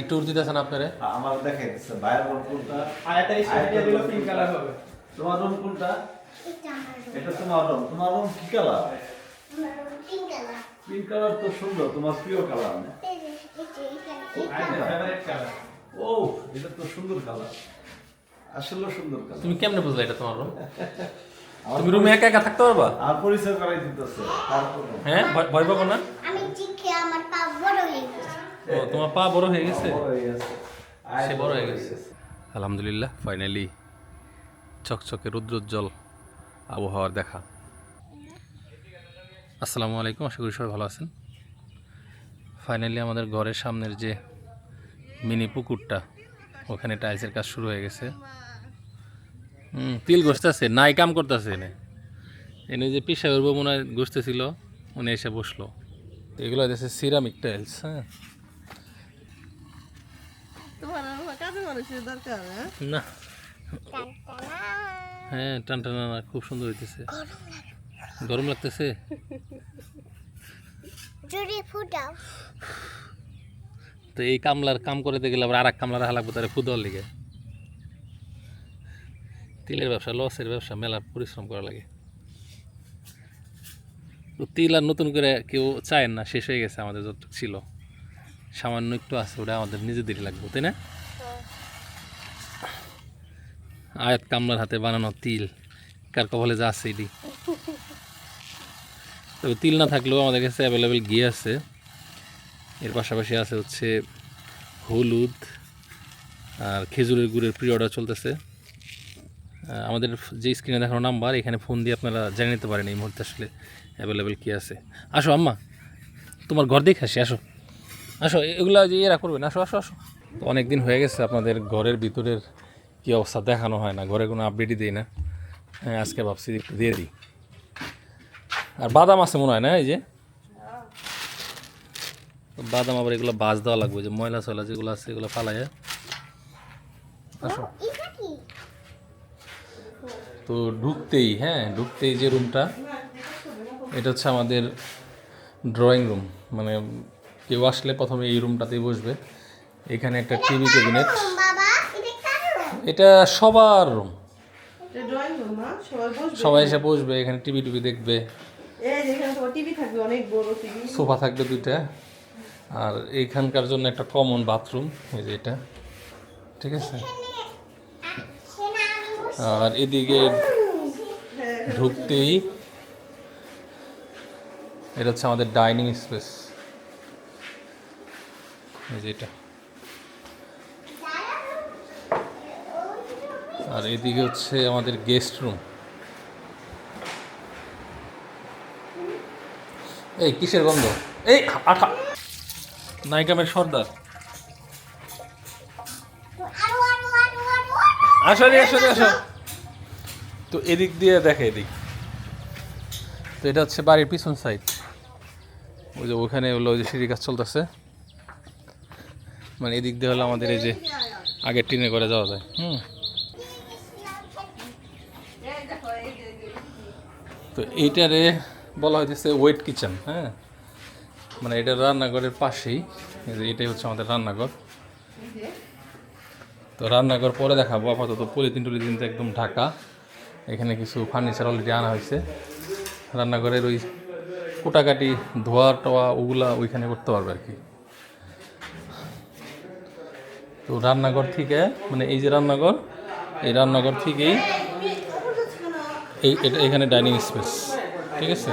কি ট্যুর দিতেছেন আপনারে? আমার দেখাই দিচ্ছে ভাইয়ের রুম কোনটা? আরেকটা স্টেডিয়াম দিলো পিঙ্ক কালার হবে। তোমার রুম কোনটা? এটা তোমার রুম তোমার রুম কি কালার. পিঙ্ক কালার তো সুন্দর তোমার প্রিয় কালার না? ও এটা তো সুন্দর কালার আসলে সুন্দর কালার তুমি কেমনে বুঝলে এটা তোমার রুম তুমি রুমে একা একা থাকতে পারবা? আর পরিচয় করাই দিতেছে তারপর হ্যাঁ ভয় পাবো না? আমি চিকে আমার পা বড় হয়ে গেছে। ও তোমার পা বড় হয়ে গেছে? সে বড় হয়ে গেছে। আলহামদুলিল্লাহ ফাইনালি চকচকে রুদ্রোজ্জ্বল আবহাওয়ার দেখা। আসসালামু আলাইকুম আশা করি সবাই ভালো আছেন। ফাইনালি আমাদের ঘরের সামনের যে মিনি পুকুরটা ওখানে টাইলসের কাজ শুরু হয়ে গেছে। হুম তিল ঘষতেছে নাই কাম করতেছে এনে। এনে যে পিসা করব মনে হয় ঘষতেছিল উনি এসে বসল। এগুলো হচ্ছে সিরামিক টাইলস হ্যাঁ তোমার আমার কাজে মানুষের দরকার হ্যাঁ? না। হ্যাঁ টান টানা না খুব সুন্দর হইতেছে। গরম লাগতেছে? তো এই কামলার কাম করে গেলে আবার আর এক কামলার হালাকবো তারা ফুদল লিগে। তিলের ব্যবসা লসের ব্যবসা মেলা পরিশ্রম করা লাগে। তো তিল আর নতুন করে কেউ চায় না শেষ হয়ে গেছে আমাদের যতটুকু ছিল। সামান্য একটু আছে ওটা আমাদের নিজেদেরই লাগবে তাই না? আয়াত কামলার হাতে বানানো তিল। কার কপালে যা আছে এটি। তবে তিল না থাকলেও আমাদের কাছে অ্যাভেলেবেল ঘি আছে। এর পাশাপাশি আছে হচ্ছে হলুদ আর খেজুরের গুড়ের প্রি অর্ডার চলতেছে আমাদের যে স্ক্রিনে দেখানো নাম্বার এখানে ফোন দিয়ে আপনারা জেনে নিতে পারেন এই মুহূর্তে আসলে অ্যাভেলেবেল কী আছে। আসো আম্মা, তোমার ঘর দেখে আসি, আসো। আসো, এগুলো যে এরা করবেন আসো আসো আসো। অনেক দিন হয়ে গেছে আপনাদের ঘরের ভিতরের কী অবস্থা? দেখানো হয় না। ঘরে কোনো আপডেটই দিই না। হ্যাঁ আজকে ভাবছি একটু দিয়ে দিই। আর বাদাম আছে মনে হয় না এই যে? বাদাম আবার এগুলো বাজ দেওয়া লাগবে যে ময়লা সয়লা যেগুলো আছে এগুলো ফালাইয়া। আসো। তো ঢুকতেই হ্যাঁ ঢুকতেই যে রুমটা এটা হচ্ছে আমাদের ড্রয়িং রুম মানে কেউ আসলে প্রথমে এই রুমটাতেই বসবে। এখানে একটা টিভি ক্যাবিনেট বাবা এটা কার room? এটা সবার রুম সবাই এসে বসবে এখানে টিভি টিভি দেখবে। সোফা থাকবে দুইটা। আর এইখানকার জন্য একটা কমন বাথরুম এই যে এটা। ঠিক আছে? আর এদিকে ঢুকতেই এটা হচ্ছে আমাদের ডাইনিং স্পেস এই যে এটা। আর এদিকে হচ্ছে আমাদের গেস্ট রুম এই, কিসের গন্ধ? এই, আঠা। নাইকামের সর্দার। আরও আরও আসো তো এদিক দিয়ে দেখে এদিক। তো এটা হচ্ছে বাড়ির পিছন সাইড ওই যে ওখানে হলো ওই যে সিঁড়ি কাজ চলতেছে। মানে এদিক দিয়ে হলো আমাদের এই যে আগের টিনে করে যাওয়া যায়। হুম। তো এইটারে বলা হইতেছে ওয়েট কিচেন হ্যাঁ? মানে এটা রান্নাঘরের পাশেই এটাই হচ্ছে আমাদের রান্নাঘর। তো রান্নাঘর পরে দেখাবো, আপাতত পলিথিন টলিথিন তো একদম ঢাকা। এখানে কিছু ফার্নিচার অলরেডি আনা হয়েছে। রান্নাঘরের ওই কুটাকাটি ধোয়া টোয়া ওগুলা ওইখানে করতে পারবে আর কি। তো রান্নাঘর থেকে মানে এই যে রান্নাঘর, এই রান্নাঘর থেকেই এই এটা এখানে ডাইনিং স্পেস ঠিক আছে?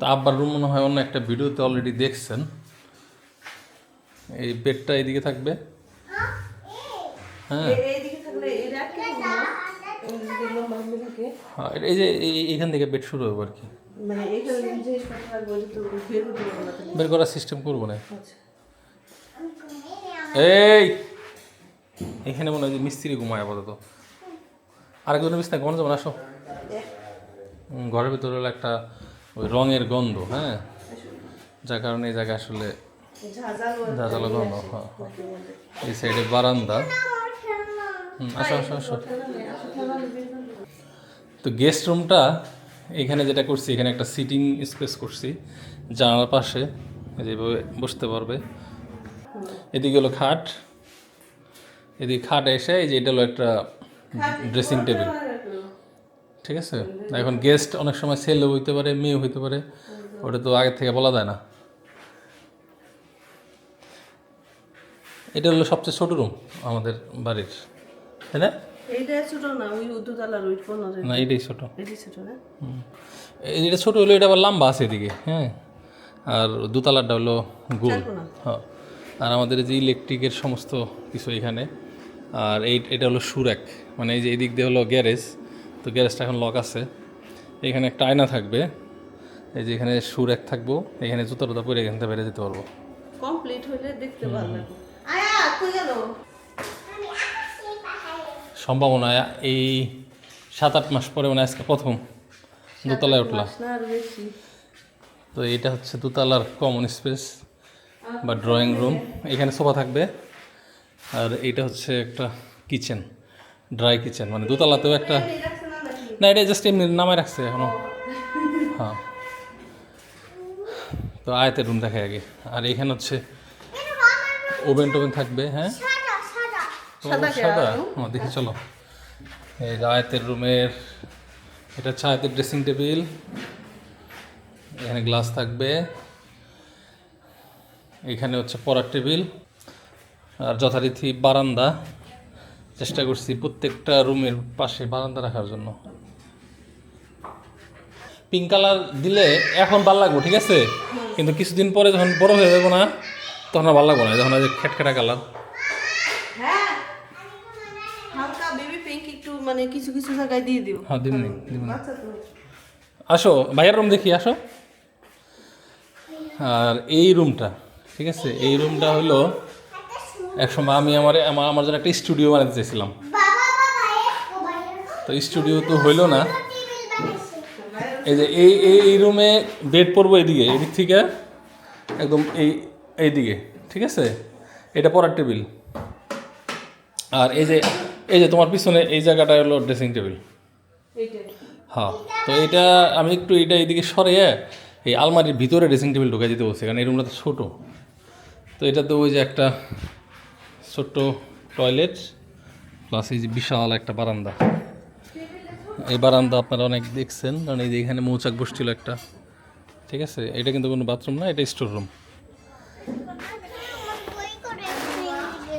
তা আব্বার রুম মনে হয় অন্য একটা ভিডিওতে অলরেডি দেখছেন। এই বেডটা এইদিকে থাকবে। হ্যাঁ। হ্যাঁ, এই যে এই- এইখান থেকে বেড শুরু হবে আর কি। বের করার সিস্টেম করব না আচ্ছা। এই! এখানে মনে হয় যে মিস্ত্রি ঘুমায় আপাতত। আরেকজনের বিছনা ঘুমানো যাবে না? আসো। ঘরের ভিতরে হলো একটা ওই রঙের গন্ধ হ্যাঁ? যার কারণে এই জায়গায় আসলে ঝাঁঝালো গন্ধ হ্যাঁ হ্যাঁ। এই সাইডে বারান্দা। আসো আসো আসো। তো গেস্ট রুমটা এখানে যেটা করছি, এখানে একটা সিটিং স্পেস করছি, জানালার পাশে, এই যে এইভাবে বসতে পারবে। এদিকে হলো খাট এদিকে খাট এসে এই যে এটা হলো একটা ড্রেসিং টেবিল ঠিক আছে? এখন গেস্ট অনেক সময় ছেলেও হইতে পারে মেয়েও হইতে পারে ওটা তো আগের থেকে বলা যায় না। এটা হলো সবচেয়ে ছোট রুম আমাদের বাড়ির তাই না? এইটা ছোট না এটাই ছোট। এটি ছোট না? এই যেটা ছোট হলো এটা আবার লম্বা আছে এদিকে হ্যাঁ? আর দোতলাটা হলো গোল। হ্যাঁ। আর আমাদের এই যে ইলেকট্রিকের সমস্ত কিছু এখানে আর এই এটা হলো সুরাক। মানে এই যে এই দিক দিয়ে হলো গ্যারেজ তো গ্যারেজটা এখন লক আছে। এখানে একটা আয়না থাকবে। এই যে এখানে সুরাক থাকব এখানে জুতা টুতা পরে এখান থেকে বেড়ে যেতে পারব। কমপ্লিট হলে দেখতে পাহাড়ে সম্ভাবনা এই সাত আট মাস পরে মানে আজকে প্রথম দোতলায় উঠলাম। তো এটা হচ্ছে দোতলার কমন স্পেস বা ড্রয়িং রুম এখানে সোফা থাকবে। আর এটা হচ্ছে একটা কিচেন ড্রাই কিচেন মানে দোতলাতেও একটা না এটা জাস্ট এমনি নামায় রাখছে এখনও। হ্যাঁ। তো আয়তের রুম দেখে আগে। আর এখানে হচ্ছে ওভেন টোভেন থাকবে হ্যাঁ? সাদা? ও, দেখি চলো। এই আয়তের রুমের এটা হচ্ছে আয়তের ড্রেসিং টেবিল এখানে গ্লাস থাকবে। এখানে হচ্ছে পড়ার টেবিল। আর যথারীতি বারান্দা চেষ্টা করছি প্রত্যেকটা রুমের পাশে বারান্দা রাখার জন্য। পিঙ্ক কালার দিলে এখন ভালো লাগবো ঠিক আছে? কিন্তু কিছুদিন পরে যখন বড় হয়ে যাব না তখন ভালো লাগবো না যখন ওই যে খেটখেটা কালার হ্যাঁ একটু মানে কিছু কিছু জায়গায় দিয়ে দিও। হ্যাঁ আচ্ছা আসো ভাইয়ার রুম দেখি আসো। আর এই রুমটা ঠিক আছে? এই রুমটা হলো একসময় আমি আমার আমার আমার জন্য একটা স্টুডিও বানাতে চাইছিলাম। তো স্টুডিও তো হইল না। এই যে এই এই এই রুমে বেড পড়ব এদিকে এদিক থেকে একদম এই এইদিকে ঠিক আছে? এটা পড়ার টেবিল। আর এই যে এই যে তোমার পিছনে এই জায়গাটা হলো ড্রেসিং টেবিল হ্যাঁ তো এটা আমি একটু এটা এইদিকে সরে এই আলমারির ভিতরে ড্রেসিং টেবিল ঢুকে দিতে বলছি কারণ এই রুমটা তো ছোটো। তো এটা তো ওই যে একটা ছোট্ট টয়লেট প্লাস এই যে বিশাল একটা বারান্দা। এই বারান্দা আপনারা অনেক দেখছেন, কারণ এই যে এখানে মৌচাক বসছিল একটা। ঠিক আছে? এটা কিন্তু কোনো বাথরুম না, এটা স্টোর রুম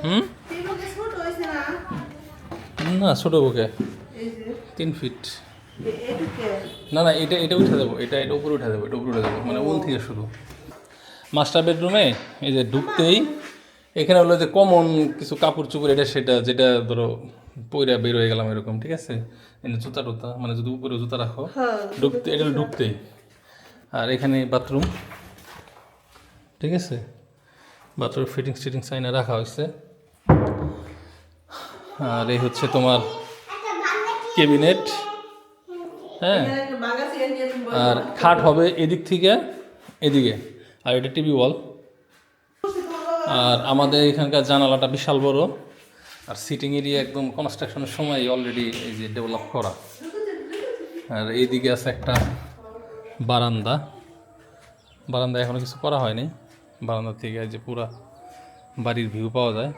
হুম? না, ছোটো বুকে। তিন ফিট না না, এটা এটা উঠে দেবো এটা এটা উপরে উঠে দেবো এটা উপরে উঠে দেবো মানে উন থেকে শুরু। মাস্টার বেডরুমে এই যে ঢুকতেই এখানে হলো যে কমন কিছু কাপড় চোপড় এটা সেটা যেটা ধরো পইরা বের হয়ে গেলাম এরকম ঠিক আছে? জুতা টুতা মানে যদি উপরে জুতা রাখো হ্যাঁ ঢুকতে এটা ঢুকতেই। আর এখানে বাথরুম ঠিক আছে? বাথরুম ফিটিংস টিটিংস আইনে রাখা হয়েছে। আর এই হচ্ছে তোমার একটা বাংলা কি কেবিনেট হ্যাঁ। আর খাট হবে এদিক থেকে এদিকে। আর এটা টিভি ওয়াল আর আমাদের এখানকার জানালাটা বিশাল বড়। আর সিটিং এরিয়া একদম কনস্ট্রাকশনের সময় অলরেডি এই যে ডেভেলপ করা। আর এইদিকে আছে একটা বারান্দা। বারান্দা এখনও কিছু করা হয়নি। বারান্দা থেকে যে পুরা বাড়ির ভিউ পাওয়া যায়।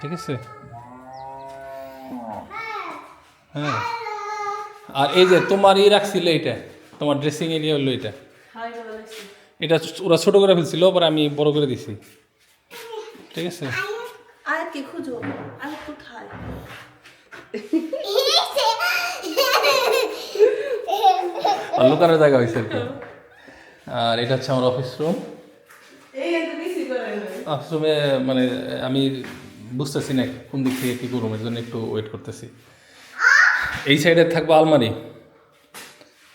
ঠিক আছে? হ্যাঁ। আর এই যে তোমার ই রাখছিল এইটা, তোমার ড্রেসিং এরিয়া হলো এটা বানাইছি। এটা ওরা ছোট করে ফেলছিল পরে আমি বড় করে দিছি। ঠিক আছে? আর কি খুঁজো আর কোথায়? লুকানোর জায়গা হয়েছে আর কি। আর এটা হচ্ছে আমার অফিস রুম অফিস রুমে মানে আমি বুঝতেছি না কোন দিক থেকে কী করব এর জন্য একটু ওয়েট করতেছি। এই সাইডে থাকব আলমারি।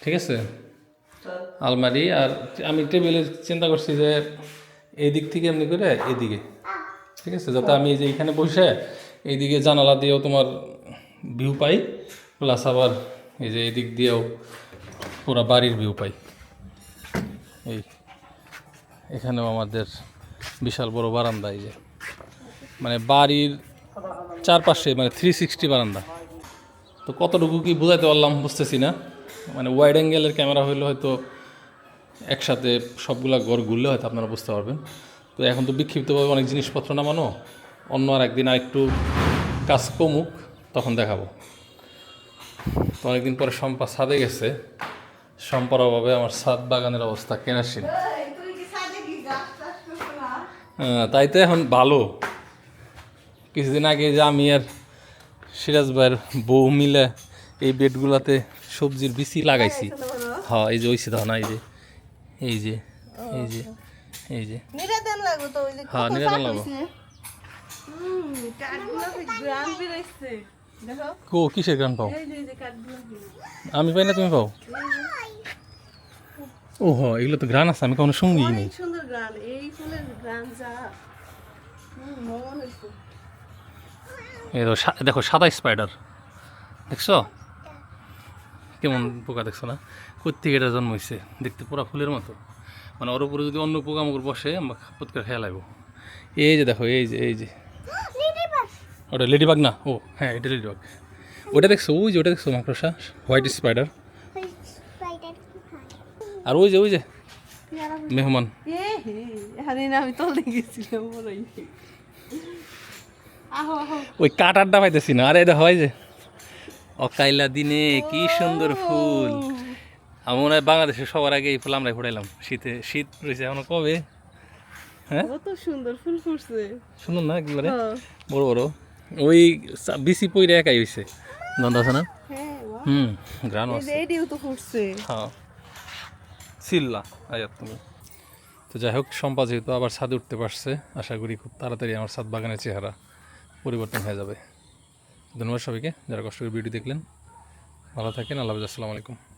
ঠিক আছে? আলমারি আর আমি টেবিলে চিন্তা করছি যে এই দিক থেকে এমনি করে এদিকে। ঠিক আছে? যাতে আমি যে এখানে বসে এইদিকে জানালা দিয়েও তোমার ভিউ পাই প্লাস আবার এই যে এদিক দিয়েও পুরো বাড়ির ভিউ পাই। এই এখানেও আমাদের বিশাল বড় বারান্দা এই যে। মানে বাড়ির চারপাশে মানে থ্রি সিক্সটি বারান্দা। তো কতটুকু কি বোঝাইতে পারলাম, বুঝতেছি না। মানে ওয়াইড অ্যাঙ্গেলের ক্যামেরা হইলে হয়তো একসাথে সবগুলা ঘর ঘুরলে হয়তো আপনারা বুঝতে পারবেন। তো এখন তো বিক্ষিপ্তভাবে অনেক জিনিসপত্র নামানো অন্য আর একদিন আর একটু কাজ কমুক তখন দেখাবো। তো অনেকদিন পরে সম্পা ছাদে গেছে। সম্পার অভাবে আমার ছাদ বাগানের অবস্থা কেনাসিন? হ্যাঁ, তাই তো এখন ভালো। কিছুদিন আগে যে আমি আর সিরাজ ভাইয়ের বউ মিলে এই বেডগুলাতে সবজির বিচি লাগাইছি। হ্যাঁ এই যে ওইসি দাও না এই যে এই যে এই যে এই যে। নিরাদান লাগবে তো ওই যে হ্যাঁ, নিরাদান লাগবে। কি কিসের গান পাও? আমি পাই না তুমি পাও? ও হ এগুলো তো গ্রান আছে আমি কখনো সঙ্গী নেই। সুন্দর এই ফুলের যা। এই সা- দেখো সাদা স্পাইডার দেখছ? কেমন পোকা দেখছ না? কোথেকে এটা জন্ম হয়েছে দেখতে পুরো ফুলের মতো। মানে ওর উপরে যদি অন্য পোকামাকড় বসে আমরা খাপত করে খেয়া লাগবো এই যে দেখো এই যে এই যে। ওটা লেডিবাগ না? ও হ্যাঁ এটা লেডিবাগ। ওটা দেখছ? ওই যে ওটা দেখছ মাকড়সা? হোয়াইট স্পাইডার আর ওই যে ওই যে মেহমান। আমি তলে গেছিলাম ওই কাটারটা পাইতেছি না। আরে এটা হয় যে। অকাইলা দিনে কি সুন্দর ফুল। আমার মনে হয় বাংলাদেশে সবার আগে এই ফুল আমরাই ফুটাইলাম। শীতে শীত রয়েছে এখনও কবে? হ্যাঁ? কত সুন্দর ফুল ফুটছে। সুন্দর না একেবারে? হ্যাঁ। বড় বড়। ওই বিসি পইরে একাই হয়েছে গন্ধ আছে না? হ্যাঁ। হুম গ্রান আছে। তো ফুটছে। হ্যাঁ। সিল্লা আয়াত তুমি। তো যাই হোক সম্পা যেহেতু আবার ছাদে উঠতে পারছে আশা করি খুব তাড়াতাড়ি আমার ছাদ বাগানের চেহারা পরিবর্তন হয়ে যাবে। ধন্যবাদ সবাইকে যারা কষ্ট করে ভিডিও দেখলেন। ভালো থাকেন আল্লাহ আসসালামু আলাইকুম।